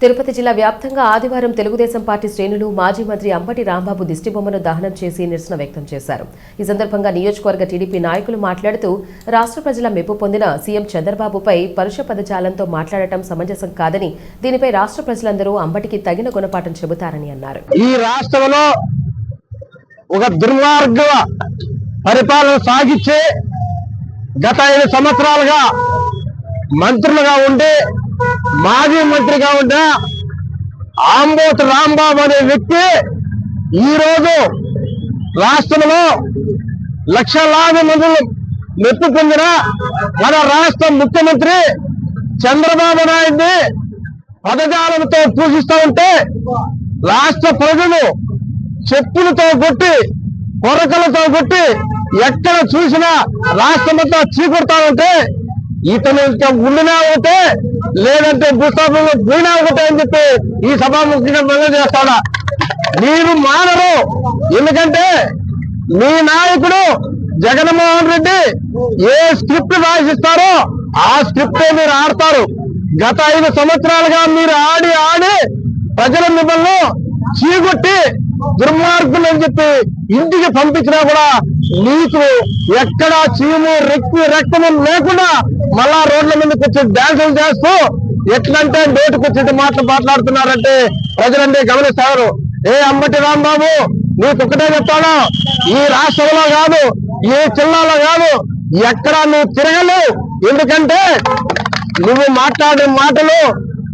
తిరుపతి జిల్లా వ్యాప్తంగా ఆదివారం తెలుగుదేశం పార్టీ శ్రేణులు మాజీ మంత్రి అంబటి రాంబాబు దిష్టిబొమ్మను దహనం చేసి నిరసన వ్యక్తం చేశారు. ఈ సందర్భంగా నియోజకవర్గ టీడీపీ నాయకులు మాట్లాడుతూ రాష్ట్ర ప్రజల మెప్పు పొందిన సీఎం చంద్రబాబుపై పరుష పదజాలంతో మాట్లాడటం సమంజసం కాదని దీనిపై రాష్ట్ర ప్రజలందరూ అంబటికి తగిన గుణపాఠం చెబుతారని అన్నారు. ఈ రాష్ట్రంలో ఒక దుర్మార్గ పరిపాలన సాగించి గత ఐదు సంవత్సరాలుగా మంత్రులుగా ఉండి మాజీ మంత్రిగా ఉన్న ఆంబోతు రాంబాబు అనే వ్యక్తి ఈరోజు రాష్ట్రంలో లక్షలాది మందులు మెప్పు పొందిన మన రాష్ట్ర ముఖ్యమంత్రి చంద్రబాబు నాయుడిని పదజాలంతో పూజిస్తూ ఉంటే రాష్ట్ర ప్రజలు చెప్పులతో కొట్టి కొరకలతో కొట్టి ఎక్కడ చూసినా రాష్ట్రమంతా చీకొడతానంటే ఇతను ఇంకా ఉండినా ఉంటే లేదంటే భూస్థాపనలో పోయినా ఒకటే అని చెప్పి ఈ సభాముఖంగా మనం చేస్తాడా? మీరు మానరు. ఎందుకంటే మీ నాయకుడు జగన్మోహన్ రెడ్డి ఏ స్క్రిప్ట్ రాసిస్తారో ఆ స్క్రిప్టే మీరు ఆడతారు. గత ఐదు సంవత్సరాలుగా మీరు ఆడి ఆడి ప్రజల మిమ్మల్ని చీగొట్టి దుర్మార్గులు అని చెప్పి ఇంటికి పంపించినా కూడా నీకు ఎక్కడ చీము రెక్కి రక్తము లేకుండా మళ్ళా రోడ్ల మీదకి వచ్చి డాన్సులు చేస్తూ ఎట్లంటే నోటికొచ్చి మాటలు మాట్లాడుతున్నారంటే ప్రజలంటే గమనిస్తారు. ఏ అంబటి రాంబాబు నీకు ఒకటే చెప్తాను ఈ రాష్ట్రంలో కాదు ఈ జిల్లాలో కాదు ఎక్కడ నువ్వు తిరగలేవు. ఎందుకంటే నువ్వు మాట్లాడే మాటలు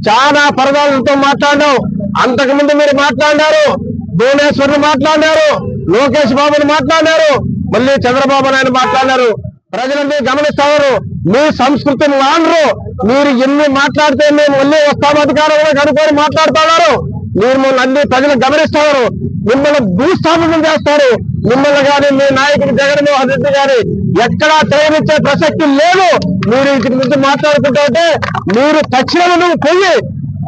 చాలా పరదాలతో మాట్లాడావు అంతకు ముందు మీరు మాట్లాడారు భువనేశ్వర్ని మాట్లాడారు లోకేష్ బాబుని మాట్లాడారు మళ్ళీ చంద్రబాబు నాయుడు మాట్లాడారు ప్రజలందరూ గమనిస్తారు మీ సంస్కృతిని వాడరు. మీరు ఎన్ని మాట్లాడితే మేము మళ్ళీ వస్తాం అధికారంలో కనుక్కొని మాట్లాడుతున్నారు మీరు మమ్మల్ని అన్ని ప్రజలు గమనిస్తారు మిమ్మల్ని భూస్థాపనం చేస్తారు. మిమ్మల్ని కానీ మీ నాయకుడు జగన్మోహన్ రెడ్డి గారి ఎక్కడా తయారిచ్చే ప్రసక్తి లేదు. మీరు ఇక్కడి నుంచి మాట్లాడుకుంటుంటే మీరు తక్షణం నువ్వు పోయి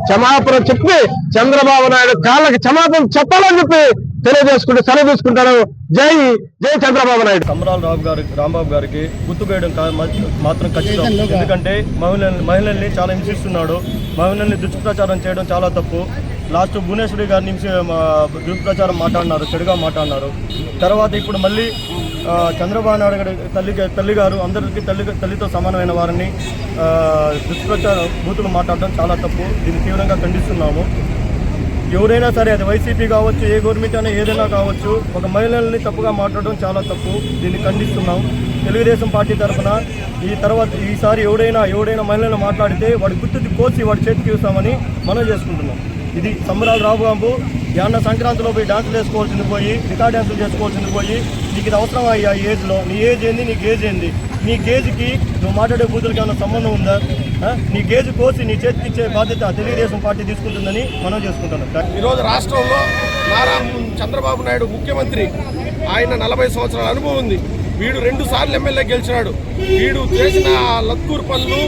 క్షమాపణ చెప్పి చంద్రబాబు నాయుడు కాళ్ళకి క్షమాపణ చెప్పాలని చెప్పి తెలియజేసుకుంటూ సెలవు తీసుకుంటారు జై జై చంద్రబాబు నాయుడు. కమరాల రావు గారి రాంబాబు గారికి గుర్తు వేయడం మాత్రం ఖచ్చితం. ఎందుకంటే మహిళల్ని మహిళల్ని చాలా హింసిస్తున్నాడు. మహిళల్ని దుష్ప్రచారం చేయడం చాలా తప్పు. లాస్ట్ భువనేశ్వరి గారిని దుష్ప్రచారం మాట్లాడినారు చెడుగా మాట్లాడినారు. తర్వాత ఇప్పుడు మళ్ళీ చంద్రబాబు నాయుడు గారి తల్లి తల్లి గారు అందరికీ తల్లి తల్లితో సమానమైన వారిని దుష్ప్రచారం బూతులు మాట్లాడడం చాలా తప్పు. దీన్ని తీవ్రంగా ఖండిస్తున్నాము. ఎవరైనా సరే అది వైసీపీ కావచ్చు ఏ గవర్నమెంట్ అయినా ఏదైనా కావచ్చు ఒక మహిళల్ని తప్పుగా మాట్లాడడం చాలా తప్పు. దీన్ని ఖండిస్తున్నాం. తెలుగుదేశం పార్టీ తరఫున ఈ తర్వాత ఈసారి ఎవడైనా ఎవడైనా మహిళలను మాట్లాడితే వాడి గుర్తుకి కోసి వాడి చేతికి ఇస్తామని మనం చేసుకుంటున్నాం. ఇది సంబరాలు రాబు యాన్న సంక్రాంతిలో పోయి డాన్సులు వేసుకోవాల్సింది పోయి రికార్డ్ డాన్సులు చేసుకోవాల్సింది పోయి నీకు ఇది అవసరం అయ్యా ఈ ఏజ్లో? నీ ఏజ్ ఏంది? నీ గేజ్ ఏంది? నీ గేజ్కి నువ్వు మాట్లాడే బూతులకి ఏమైనా సంబంధం ఉందా? నీ గేజ్ కోసి నీ చేతికిచ్చే బాధ్యత తెలుగుదేశం పార్టీ తీసుకుంటుందని మనం చేసుకుంటున్నాం. ఈరోజు రాష్ట్రంలో నారా చంద్రబాబు నాయుడు ముఖ్యమంత్రి. ఆయన నలభై సంవత్సరాల అనుభవం ఉంది. వీడు రెండు సార్లు ఎమ్మెల్యే గెలిచినాడు. వీడు చేసిన లత్కూర్ పనులు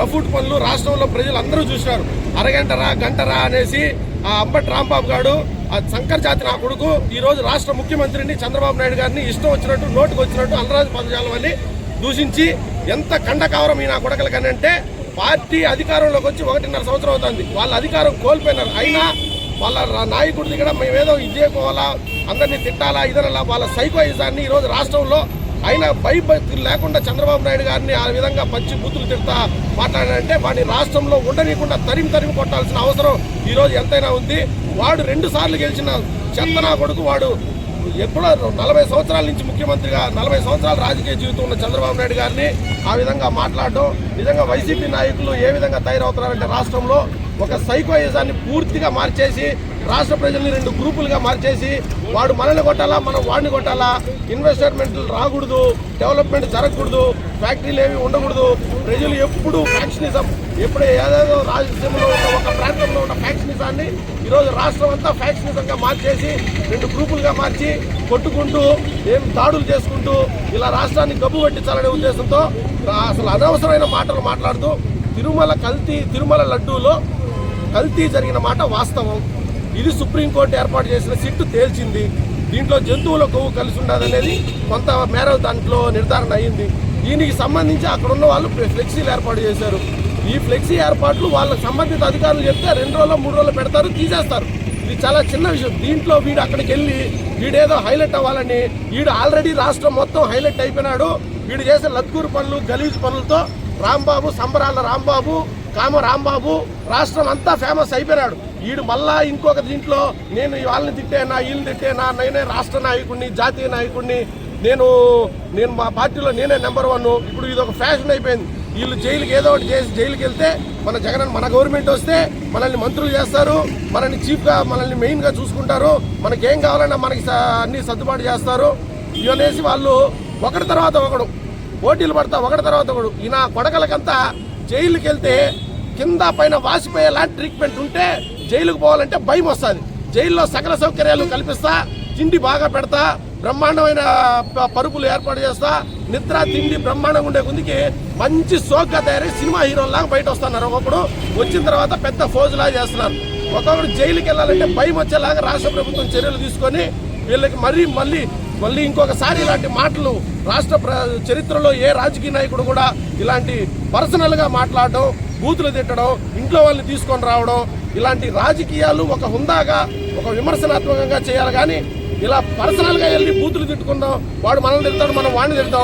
లఫూట్ పనులు రాష్ట్రంలో ప్రజలు అందరూ చూసినారు. అరగంటరా గంటరా అనేసి ఆ అంబటి రాంబాబు గారు ఆ శంకర్ జాతి నా కొడుకు ఈరోజు రాష్ట్ర ముఖ్యమంత్రిని చంద్రబాబు నాయుడు గారిని ఇష్టం వచ్చినట్టు నోటుకు వచ్చినట్టు అల్లరాజు పదజాలం అని దూషించి ఎంత కండకావరం ఈ నా కొడకలకని అంటే పార్టీ అధికారంలోకి వచ్చి ఒకటిన్నర సంవత్సరం అవుతుంది. వాళ్ళ అధికారం కోల్పోయినారు. అయినా వాళ్ళ నాయకుడి దగ్గర మేమేదో ఇది చేయకోవాలా అందరినీ తిట్టాలా? ఇదనలా? వాళ్ళ సైకోయిజాన్ని ఈరోజు రాష్ట్రంలో అయినా భయభక్తులు లేకుండా చంద్రబాబు నాయుడు గారిని ఆ విధంగా పచ్చి బూతులు తిడతా మాట్లాడారంటే వాడిని రాష్ట్రంలో ఉండనీయకుండా తరిమి తరిమి కొట్టాల్సిన అవసరం ఈరోజు ఎంతైనా ఉంది. వాడు రెండు సార్లు గెలిచిన చందనా కొడుకు వాడు ఎప్పుడో నలభై సంవత్సరాల నుంచి ముఖ్యమంత్రిగా నలభై సంవత్సరాల రాజకీయ జీవితం ఉన్న చంద్రబాబు నాయుడు గారిని ఆ విధంగా మాట్లాడడం నిజంగా వైసీపీ నాయకులు ఏ విధంగా తయారవుతున్నారంటే రాష్ట్రంలో ఒక సైకోయిజాన్ని పూర్తిగా మార్చేసి రాష్ట్ర ప్రజల్ని రెండు గ్రూపులుగా మార్చేసి వాడు మనల్ని కొట్టాలా మనం వాడిని కొట్టాలా ఇన్వెస్ట్మెంట్లు రాకూడదు డెవలప్మెంట్ జరగకూడదు ఫ్యాక్టరీలు ఏవి ఉండకూడదు ప్రజలు ఎప్పుడు ఫ్యాక్షనిజం ఎప్పుడు ఏదేదో రాజ్యంలో ఉన్న ఒక ప్రాంతంలో ఉన్న ఫ్యాక్షనిజాన్ని ఈరోజు రాష్ట్రం అంతా ఫ్యాక్షనిజంగా మార్చేసి రెండు గ్రూపులుగా మార్చి కొట్టుకుంటూ ఏం దాడులు చేసుకుంటూ ఇలా రాష్ట్రాన్ని గబ్బు పట్టించాలనే ఉద్దేశంతో అసలు అనవసరమైన మాటలు మాట్లాడుతూ తిరుమల కల్తీ తిరుమల లడ్డూలో కల్తీ జరిగిన మాట వాస్తవం. ఇది సుప్రీంకోర్టు ఏర్పాటు చేసిన సిట్టు తేల్చింది. దీంట్లో జంతువుల కొవ్వు కలిసి ఉండదనేది కొంత మేర దాంట్లో నిర్ధారణ అయింది. దీనికి సంబంధించి అక్కడ ఉన్న వాళ్ళు ఫ్లెక్సీలు ఏర్పాటు చేశారు. ఈ ఫ్లెక్సీ ఏర్పాట్లు వాళ్ళ సంబంధిత అధికారులు చెప్తే రెండు రోజులు మూడు రోజులు పెడతారు తీసేస్తారు. ఇది చాలా చిన్న విషయం. దీంట్లో వీడు అక్కడికి వెళ్ళి వీడేదో హైలైట్ అవ్వాలని వీడు ఆల్రెడీ రాష్ట్రం మొత్తం హైలైట్ అయిపోయినాడు. వీడు చేసే లత్కూరు పనులు గలీజ్ పనులతో రాంబాబు సంబరాల రాంబాబు కామ రాంబాబు రాష్ట్రం అంతా ఫేమస్ అయిపోయినాడు. వీడు మళ్ళా ఇంకొక దీంట్లో నేను వాళ్ళని తిట్టేనా వీళ్ళని తిట్టేనా నేనే రాష్ట్ర నాయకుడిని జాతీయ నాయకుడిని నేను నేను మా పార్టీలో నేనే నెంబర్ వన్ ఇప్పుడు ఇది ఒక ఫ్యాషన్ అయిపోయింది. వీళ్ళు జైలుకి ఏదో ఒకటి చేసి జైలుకి వెళ్తే మన జగన్ మన గవర్నమెంట్ వస్తే మనల్ని మంత్రులు చేస్తారు మనల్ని చీఫ్గా మనల్ని మెయిన్గా చూసుకుంటారు మనకేం కావాలన్నా మనకి అన్ని సర్దుబాటు చేస్తారు. ఇవనేసి వాళ్ళు ఒకటి తర్వాత ఒకడు పోటీలు పడతా ఒకటి తర్వాత ఒకడు. ఈయన కొడకలకంతా జైలుకి వెళ్తే కింద పైన వాసిపోయే లాంటి ట్రీట్మెంట్ ఉంటే జైలుకు పోవాలంటే భయం వస్తుంది. జైల్లో సకల సౌకర్యాలు కల్పిస్తా తిండి బాగా పెడతా బ్రహ్మాండమైన పరుపులు ఏర్పాటు చేస్తా నిద్ర తిండి బ్రహ్మాండంగా ఉండే ముందుకి మంచి సోగ్గా తయారై సినిమా హీరోలాగా బయట వస్తున్నారు ఒక్కొక్కడు వచ్చిన తర్వాత పెద్ద ఫోజులా చేస్తున్నారు. ఒక్కొక్కడు జైలుకి వెళ్ళాలంటే భయం వచ్చేలాగా రాష్ట్ర ప్రభుత్వం చర్యలు తీసుకొని వీళ్ళకి మరీ మళ్ళీ మళ్ళీ ఇంకొకసారి ఇలాంటి మాటలు రాష్ట్ర ప్ర చరిత్రలో ఏ రాజకీయ నాయకుడు కూడా ఇలాంటి పర్సనల్గా మాట్లాడడం బూతులు తిట్టడం ఇంట్లో వాళ్ళని తీసుకొని రావడం ఇలాంటి రాజకీయాలు ఒక హుందాగా ఒక విమర్శనాత్మకంగా చేయాలి కానీ ఇలా పర్సనల్గా వెళ్ళి బూతులు తిట్టుకుందాం వాడు మనల్ని తిడతాడు మనం వాడిని తిడతాం.